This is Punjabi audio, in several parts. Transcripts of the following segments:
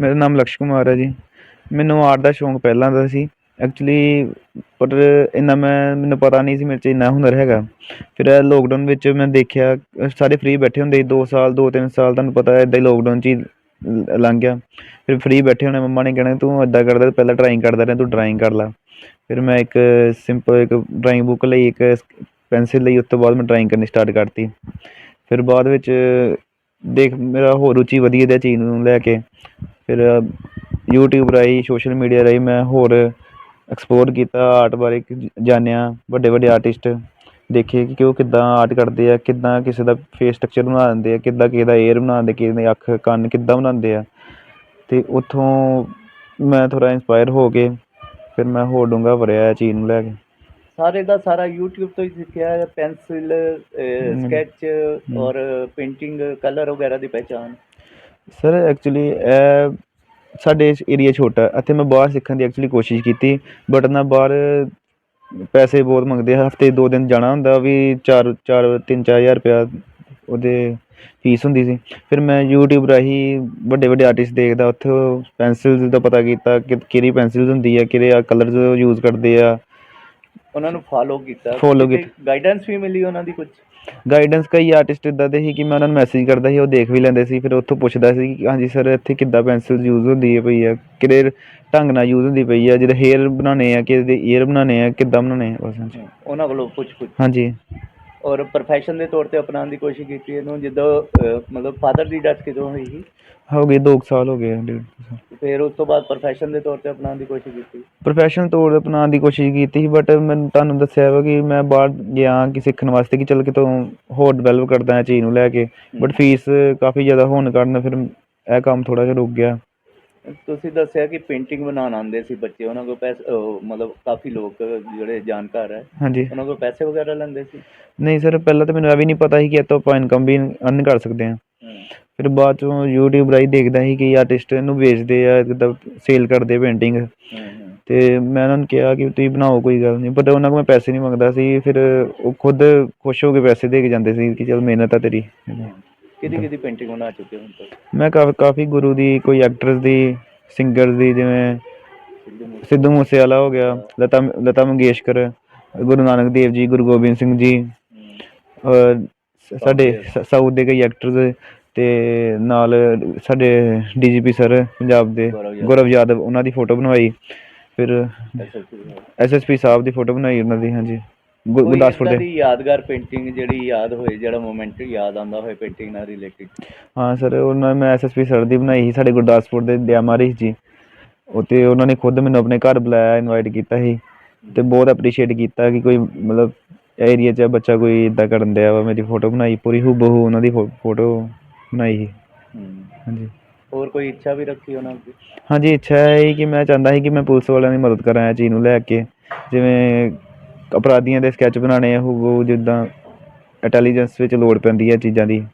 ਮੇਰਾ ਨਾਮ ਲਕਸ਼ ਕੁਮਾਰ ਹੈ ਜੀ। ਮੈਨੂੰ ਆਰਟ ਦਾ ਸ਼ੌਂਕ ਪਹਿਲਾਂ ਦਾ ਸੀ। ਐਕਚੁਲੀ ਪਰ ਇੰਨਾ ਮੈਂ, ਮੈਨੂੰ ਪਤਾ ਨਹੀਂ ਸੀ, ਮੇਰੇ 'ਚ ਇੰਨਾ ਹੁਨਰ ਹੈਗਾ। ਫਿਰ ਇਹ ਲੋਕਡਾਊਨ ਵਿੱਚ ਮੈਂ ਦੇਖਿਆ, ਸਾਰੇ ਫ੍ਰੀ ਬੈਠੇ ਹੁੰਦੇ ਸੀ 2 ਸਾਲ 2-3 ਸਾਲ, ਤੁਹਾਨੂੰ ਪਤਾ ਹੈ ਇੱਦਾਂ ਹੀ ਲੋਕਡਾਊਨ 'ਚ ਹੀ ਲੰਘ ਗਿਆ। ਫਿਰ ਫ੍ਰੀ ਬੈਠੇ ਹੋਣੇ, ਮੰਮਾ ਨੇ ਕਹਿਣਾ, ਤੂੰ ਇੱਦਾਂ ਕਰਦਾ, ਪਹਿਲਾਂ ਡਰਾਇੰਗ ਕਰਦਾ ਰਿਹਾ, ਤੂੰ ਡਰਾਇੰਗ ਕਰ ਲਾ। ਫਿਰ ਮੈਂ ਇੱਕ ਸਿੰਪਲ ਇੱਕ ਡਰਾਇੰਗ ਬੁੱਕ ਲਈ, ਇੱਕ ਪੈਨਸਿਲ ਲਈ, ਉਸ ਤੋਂ ਬਾਅਦ ਮੈਂ ਡਰਾਇੰਗ ਕਰਨੀ ਸਟਾਰਟ ਕਰਤੀ। ਫਿਰ ਬਾਅਦ ਵਿੱਚ ਦੇਖ, ਮੇਰਾ ਹੋਰ ਰੁਚੀ ਵਧੀ ਇਹਦੇ ਚੀਜ਼ ਨੂੰ ਲੈ ਕੇ। ਫਿਰ YouTube ਰਾਹੀਂ ਸੋਸ਼ਲ ਮੀਡੀਆ ਰਾਹੀਂ ਮੈਂ ਹੋਰ ਐਕਸਪਲੋਰ ਕੀਤਾ ਆਰਟ ਬਾਰੇ ਜਾਣਿਆ ਵੱਡੇ ਵੱਡੇ ਆਰਟਿਸਟ ਦੇਖੇ ਕਿ ਉਹ ਕਿੱਦਾਂ ਆਰਟ ਕਰਦੇ ਆ ਕਿੱਦਾਂ ਕਿਸੇ ਦਾ ਫੇਸ ਸਟਰਕਚਰ ਬਣਾ ਦਿੰਦੇ ਆ ਕਿੱਦਾਂ ਕਿਸੇ ਦਾ ਏਅਰ ਬਣਾਉਂਦੇ ਕਿਸੇ ਦੀ ਅੱਖ ਕੰਨ ਕਿੱਦਾਂ ਬਣਾਉਂਦੇ ਆ। ਤੇ ਉੱਥੋਂ ਮੈਂ ਥੋੜਾ ਇੰਸਪਾਇਰ ਹੋ ਕੇ ਫਿਰ ਮੈਂ ਹੋਰ ਵੜਿਆ ਇਹ ਚੀਜ਼ ਨੂੰ ਲੈ ਕੇ। ਸਾਰੇ ਦਾ ਸਾਰਾ YouTube ਤੋਂ ਹੀ ਸਿੱਖਿਆ ਹੈ ਪੈਨਸਿਲ। ਸਕੈਚ ਔਰ ਪੇਂਟਿੰਗ ਕਲਰ ਵਗੈਰਾ ਦੀ ਪਹਿਚਾਨ ਸਰ ਐਕਚੁਲੀ ਇਹ ਸਾਡੇ ਏਰੀਆ ਛੋਟਾ ਹੈ। ਇੱਥੇ ਮੈਂ ਬਾਹਰ ਸਿੱਖਣ ਦੀ ਐਕਚੁਲੀ ਕੋਸ਼ਿਸ਼ ਕੀਤੀ ਬਟ ਨਾ ਬਾਹਰ ਪੈਸੇ ਬਹੁਤ ਮੰਗਦੇ ਆ। ਹਫ਼ਤੇ ਦੋ ਦਿਨ ਜਾਣਾ ਹੁੰਦਾ ਵੀ ਚਾਰ ਚਾਰ, ਤਿੰਨ, ਚਾਰ ਹਜ਼ਾਰ ਰੁਪਇਆ ਉਹਦੇ ਫੀਸ ਹੁੰਦੀ ਸੀ। ਫਿਰ ਮੈਂ ਯੂਟਿਊਬ ਰਾਹੀਂ ਵੱਡੇ ਵੱਡੇ ਆਰਟਿਸਟ ਦੇਖਦਾ, ਉੱਥੇ ਪੈਨਸਿਲਸ ਦਾ ਪਤਾ ਕੀਤਾ ਕਿ ਕਿਹੜੀ ਪੈਨਸਿਲਸ ਹੁੰਦੀ ਆ, ਕਿਹੜੇ ਆ ਕਲਰਸ ਯੂਜ਼ ਕਰਦੇ ਆ। ਉਹਨਾਂ ਨੂੰ ਫਾਲੋ ਕੀਤਾ। Follow ਕੀਤਾ। ਗਾਈਡੈਂਸ ਵੀ ਮਿਲੀ ਉਹਨਾਂ ਦੀ ਕੁਝ ਗਾਈਡੈਂਸ ਕਈ ਆਰਟਿਸਟ ਇਦਾਂ ਦੇ ਸੀ ਕਿ ਮੈਂ ਉਹਨਾਂ ਨੂੰ ਮੈਸੇਜ ਕਰਦਾ ਸੀ ਉਹ ਦੇਖ ਵੀ ਲੈਂਦੇ ਸੀ ਫਿਰ ਉੱਥੋਂ ਪੁੱਛਦਾ ਸੀ ਕਿ ਹਾਂਜੀ ਸਰ ਇੱਥੇ ਕਿੱਦਾਂ ਪੈਨਸਿਲ ਯੂਜ਼ ਹੁੰਦੀ ਹੈ ਪਈ ਆ? ਕਿਹੜੇ ਢੰਗ ਨਾਲ ਯੂਜ਼ ਹੁੰਦੀ ਪਈ ਆ? ਜਿਹਦੇ ਹੇਅਰ ਬਣਾਉਣੇ ਆ ਕਿਸੇ ਦੇ ਈਅਰ ਬਣਾਉਣੇ ਆ ਕਿੱਦਾਂ ਬਣਾਉਣੇ ਆ? ਬਸ ਹਾਂਜੀ। ਉਹਨਾਂ ਕੋਲੋਂ ਪੁੱਛ ਪੁੱਛ ਹਾਂਜੀ। ਔਰ ਪ੍ਰੋਫੈਸ਼ਨ ਦੇ ਤੌਰ ਤੇ ਅਪਣਾਉਣ ਦੀ ਕੋਸ਼ਿਸ਼ ਕੀਤੀ ਇਹਨੂੰ ਜਦੋਂ ਅਹ, ਮਤਲਬ ਫਾਦਰ ਦੀ ਡੈਥ ਕਿਦੋਂ ਹੋਈ ਸੀ? ਹੋ ਗਏ 2 ਸਾਲ ਹੋ ਗਏ ਡੇਢ ਕੁ ਸਾਲ। ਫਿਰ ਉਸ ਤੋਂ ਬਾਅਦ ਪ੍ਰੋਫੈਸ਼ਨ ਦੇ ਤੌਰ ਤੇ ਅਪਣਾਉਣ ਦੀ ਕੋਸ਼ਿਸ਼ ਕੀਤੀ? ਪ੍ਰੋਫੈਸ਼ਨਲ ਤੌਰ ਤੇ ਅਪਣਾਉਣ ਦੀ ਕੋਸ਼ਿਸ਼ ਕੀਤੀ ਸੀ ਬਟ ਮੈਨੂੰ ਤੁਹਾਨੂੰ ਦੱਸਿਆ ਵਾ ਕਿ ਮੈਂ ਬਾਹਰ ਗਿਆ ਕਿ ਸਿੱਖਣ ਵਾਸਤੇ ਕਿ ਚੱਲ ਕਿਤੋਂ ਹੋਰ ਡਿਵੈਲਪ ਕਰਦਾ ਇਹ ਚੀਜ਼ ਨੂੰ ਲੈ ਕੇ ਬਟ ਫੀਸ ਕਾਫੀ ਜ਼ਿਆਦਾ ਹੋਣ ਕਾਰਨ ਫਿਰ ਇਹ ਕੰਮ ਥੋੜਾ ਜਿਹਾ ਰੁਕ ਗਿਆ। ਤੁਸੀਂ ਦੱਸਿਆ ਕਿ ਪੇਂਟਿੰਗ ਬਣਾਉਣ ਆਉਂਦੇ ਸੀ ਬੱਚੇ ਉਹਨਾਂ ਕੋਲ ਪੈਸੇ ਮਤਲਬ ਕਾਫੀ ਲੋਕ ਜਿਹੜੇ ਜਾਣਕਾਰ ਹੈ। ਹਾਂਜੀ। ਉਹਨਾਂ ਕੋਲ ਪੈਸੇ ਵਗੈਰਾ ਲੈਂਦੇ ਸੀ? ਨਹੀਂ ਸਰ ਪਹਿਲਾਂ ਤਾਂ ਮੈਨੂੰ ਇਹ ਵੀ ਨਹੀਂ ਪਤਾ ਸੀ ਕਿ ਇਹ ਤੋਂ ਆਪਾਂ ਇਨਕਮ ਵੀ ਅਰਨ ਕਰ ਸਕਦੇ ਹਾਂ। ਫਿਰ ਬਾਅਦ ਚੋਂ YouTube ਰਾਹੀਂ ਦੇਖਦਾ ਸੀ ਕਿ ਆਰਟਿਸਟ ਇਹਨੂੰ ਵੇਚਦੇ ਆ ਕਿੱਦਾਂ ਸੇਲ ਕਰਦੇ ਪੇਂਟਿੰਗ ਤੇ ਮੈਂ ਉਹਨਾਂ ਨੂੰ ਕਿਹਾ ਕਿ ਤੁਸੀਂ ਬਣਾਓ ਕੋਈ ਗੱਲ ਨਹੀਂ। ਬਟ ਉਹਨਾਂ ਕੋਲ ਮੈਂ ਪੈਸੇ ਨਹੀਂ ਮੰਗਦਾ ਸੀ। ਫਿਰ ਉਹ ਖੁਦ ਖੁਸ਼ ਹੋ ਕੇ ਪੈਸੇ ਦੇ ਕੇ ਜਾਂਦੇ ਸੀ ਕਿ ਚਲ ਮਿਹਨਤ ਆ ਤੇਰੀ। ਕਿਹਦੀ ਕਿਹਦੀ ਪੇਂਟਿੰਗ ਬਣਾ ਚੁੱਕੇ ਹੋ ਹੁਣ ਤੱਕ ਮੈਂ ਕਾਫੀ ਕਾਫੀ ਗੁਰੂ ਦੀ ਕੋਈ ਐਕਟਰਸ ਦੀ ਸਿੰਗਰਸ ਦੀ ਜਿਵੇਂ ਸਿੱਧੂ ਮੂਸੇ- ਸਿੱਧੂ ਮੂਸੇਵਾਲਾ ਹੋ ਗਿਆ ਲਤਾ ਲਤਾ ਮੰਗੇਸ਼ਕਰ ਗੁਰੂ ਨਾਨਕ ਦੇਵ ਜੀ ਗੁਰੂ ਗੋਬਿੰਦ ਸਿੰਘ ਜੀ ਹੂੰ। ਔਰ ਸ- ਸਾਡੇ ਸ- ਸਾਊਥ ਦੇ ਕਈ ਐਕਟਰਸ ਤੇ ਨਾਲ ਸਾਡੇ ਡੀਜੀਪੀ ਸਰ ਪੰਜਾਬ ਦੇ ਗੌਰਵ ਯਾਦਵ। ਗੌਰਵ ਯਾਦਵ ਉਹਨਾਂ ਦੀ ਫੋਟੋ ਬਣਵਾਈ ਫਿਰ SSP ਦਾ। ਐਸਐਸਪੀ ਸਾਹਿਬ ਦੀ ਫੋਟੋ ਬਣਾਈ ਉਹਨਾਂ ਦੀ ਹਾਂਜੀ ਗੁ- ਕੋਈ ਗੁਰਦਾਸਪੁਰ ਏਦਾਂ ਦੇ। ਦੀ ਯਾਦਗਾਰ ਪੇਂਟਿੰਗ ਜਿਹੜੀ ਯਾਦ ਹੋਏ ਜਿਹੜਾ ਮੋਮੈਂਟ ਯਾਦ ਆਉਂਦਾ ਹੋਏ ਪੇਂਟਿੰਗ ਨਾਲ ਰਿਲੇਟਡ ਹਾਂ ਸਰ ਉਹਨਾਂ ਮੈਂ ਐਸਐਸਪੀ ਸਰ ਦੀ ਬਣਾਈ ਸੀ ਸਾਡੇ ਗੁਰਦਾਸਪੁਰ ਦੇ ਦਿਆਮਾਰੀ ਜੀ। ਉਹ ਤੇ ਉਹਨਾਂ ਨੇ ਖੁਦ ਮੈਨੂੰ ਆਪਣੇ ਘਰ ਬੁਲਾਇਆ ਇਨਵਾਈਟ ਕੀਤਾ ਸੀ ਤੇ ਬਹੁਤ ਐਪਰੀਸ਼ੀਏਟ ਕੀਤਾ ਕਿ ਕੋਈ ਮਤਲਬ ਏਰੀਆ 'ਚ ਬੱਚਾ ਕੋਈ ਇਦਾਂ ਕਰਨ ਦਿਆ ਵਾ। ਮੇਰੀ ਫੋਟੋ ਬਣਾਈ ਪੂਰੀ ਹੂਬਹੂ ਉਹਨਾਂ ਦੀ ਫੋਟੋ ਬਣਾਈ ਸੀ। ਹਾਂਜੀ। ਹੋਰ ਕੋਈ ਇੱਛਾ ਵੀ ਰੱਖੀ ਉਹਨਾਂ ਦੀ? ਹਾਂਜੀ ਇੱਛਾ ਹੈ ਕਿ ਮੈਂ ਚਾਹੁੰਦਾ ਸੀ ਕਿ ਮੈਂ ਪੁਲਿਸ ਵਾਲਿਆਂ ਦੀ ਮਦਦ ਕਰਾਂ ਇਹ ਚੀਜ਼ ਨੂੰ ਲੈ ਕੇ। ਜਿਵੇਂ ਅਪਰਾਧੀਆਂ ਦੇ ਸਕੈਚ ਬਣਾਉਣੇ ਆ ਹੂਬਹੂ ਜਿੱਦਾਂ ਇੰਟੈਲੀਜੈਂਸ ਵਿੱਚ ਲੋੜ ਪੈਂਦੀ ਹੈ ਚੀਜ਼ਾਂ ਦੀ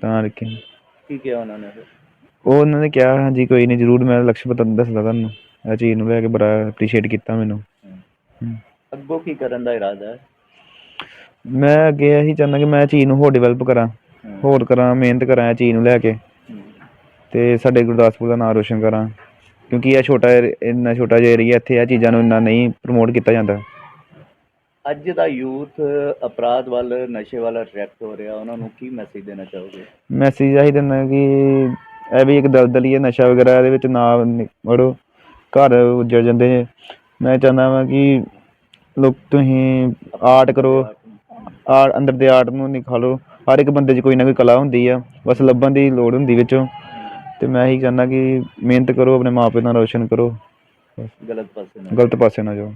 ਤਾਂ ਕਰਕੇ। ਕੀ ਕਿਹਾ ਉਹਨਾਂ ਨੇ ਫਿਰ? ਉਹ ਉਹਨਾਂ ਨੇ ਕਿਹਾ ਹਾਂਜੀ ਕੋਈ ਨਹੀਂ ਜ਼ਰੂਰ ਮੈਂ ਲਕਸ਼ ਪਤਾ ਦੱਸਦਾ ਤੁਹਾਨੂੰ। ਇਹ ਚੀਜ਼ ਨੂੰ ਲੈ ਕੇ ਬੜਾ ਐਪਰੀਸ਼ੀਏਟ ਕੀਤਾ ਮੈਨੂੰ। ਅੱਗੋਂ ਕੀ ਕਰਨ ਦਾ ਇਰਾਦਾ ਹੈ? ਮੈਂ ਅੱਗੇ ਇਹੀ ਚਾਹੁੰਦਾ ਕਿ ਮੈਂ ਇਹ ਚੀਜ਼ ਨੂੰ ਹੋਰ ਡਿਵੈਲਪ ਕਰਾਂ ਹੋਰ ਕਰਾਂ ਮਿਹਨਤ ਕਰਾਂ ਇਹ ਚੀਜ਼ ਨੂੰ ਲੈ ਕੇ। ਹਮ। ਤੇ ਸਾਡੇ ਗੁਰਦਾਸਪੁਰ ਦਾ ਨਾਮ ਰੋਸ਼ਨ ਕਰਾਂ ਕਿਉਂਕਿ ਇਹ ਛੋਟਾ ਏਰੀ- ਇੰਨਾ ਛੋਟਾ ਜਿਹਾ ਏਰੀਆ ਇੱਥੇ ਇਹ ਚੀਜ਼ਾਂ ਨੂੰ ਇੰਨਾ ਨਹੀਂ ਪ੍ਰਮੋਟ ਕੀਤਾ ਜਾਂਦਾ। ਅੱਜ ਦਾ ਯੂਥ ਅਪਰਾਧ ਵੱਲ ਨਸ਼ੇ ਵੱਲ ਅਟਰੈਕਟ ਹੋ ਰਿਹਾ ਉਹਨਾਂ ਨੂੰ ਕੀ ਮੈਸੇਜ ਦੇਣਾ ਚਾਹੋਗੇ? ਮੈਸੇਜ ਆਹੀ ਦਿੰਦਾ ਕਿ ਇਹ ਵੀ ਇੱਕ ਦਲਦਲ ਹੀ ਨਸ਼ਾ ਵਗੈਰਾ ਇਹਦੇ ਵਿੱਚ ਨਾ ਨਿ- ਵੜੋ ਘਰ ਉੱਜੜ ਜਾਂਦੇ ਨੇ ਮੈਂ ਚਾਹੁੰਦਾ ਵਾਂ ਕਿ ਲੋਕ ਤੁਸੀਂ ਆਰਟ ਕਰੋ ਆਰਟ ਅੰਦਰ ਦੇ ਆਰਟ ਨੂੰ ਨਿਖਾਲੋ। ਹਰ ਇੱਕ ਬੰਦੇ 'ਚ ਕੋਈ ਨਾ ਕੋਈ ਕਲਾ ਹੁੰਦੀ ਆ ਬਸ ਲੱਭਣ ਦੀ ਲੋੜ ਹੁੰਦੀ ਵਿੱਚੋਂ। ਤੇ ਮੈਂ ਇਹੀ ਚਾਹੁੰਦਾ ਕਿ ਮਿਹਨਤ ਕਰੋ ਆਪਣੇ ਮਾਪੇ ਦਾ ਰੋਸ਼ਨ ਕਰੋ। ਗਲਤ ਪਾਸੇ ਨਾ ਗਲਤ ਪਾਸੇ ਨਾ ਜਾਓ।